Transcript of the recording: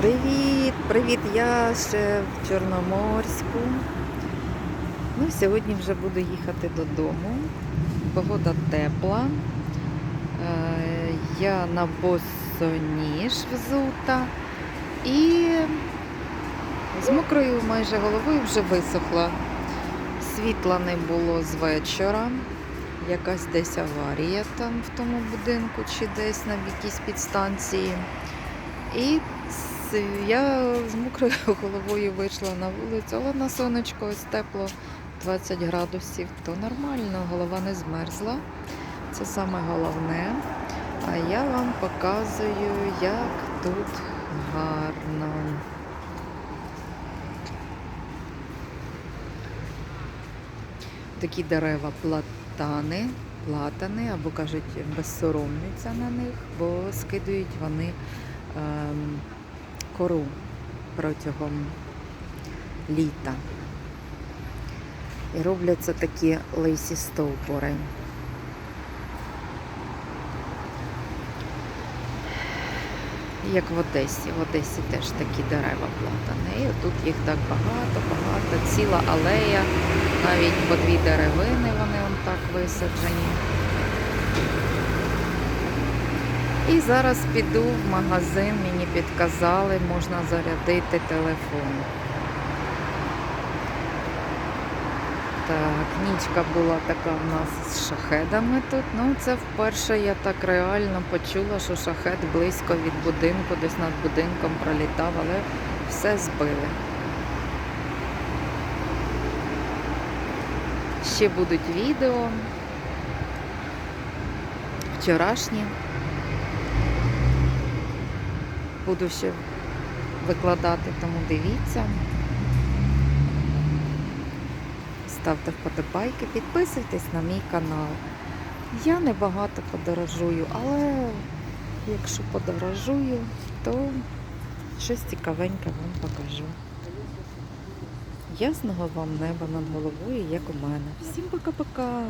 Привіт, привіт! Я ще в Чорноморську. Ну, сьогодні вже буду їхати додому. Погода тепла. Е, Я на босоніж взута і з мокрою майже головою вже висохла. Світла не було з вечора. Якась десь аварія там в тому будинку чи десь на якійсь підстанції. І я з мокрою головою вийшла на вулицю, але на сонечко ось тепло 20 градусів, то нормально, голова не змерзла. Це саме головне. А я вам показую, як тут гарно. Такі дерева платани, платани, або кажуть, безсоромниця на них, бо скидують вони ем, кору протягом літа. І робляться такі лисі стовбури. Як в Одесі. В Одесі теж такі дерева платани. І тут їх так багато, багато. Ціла алея, навіть по дві деревини вони вон так висаджені. І зараз піду в магазин, мені підказали, можна зарядити телефон. Так, нічка була така в нас з шахедами тут. Ну, це вперше я так реально почула, що шахет близько від будинку, десь над будинком пролітав, але все збили. Ще будуть відео. Вчорашні. Буду ще викладати, тому дивіться. Ставте вподобайки, підписуйтесь на мій канал. Я не багато подорожую, але якщо подорожую, то щось цікавеньке вам покажу. Ясного вам неба над головою, як у мене. Всім пока-пока!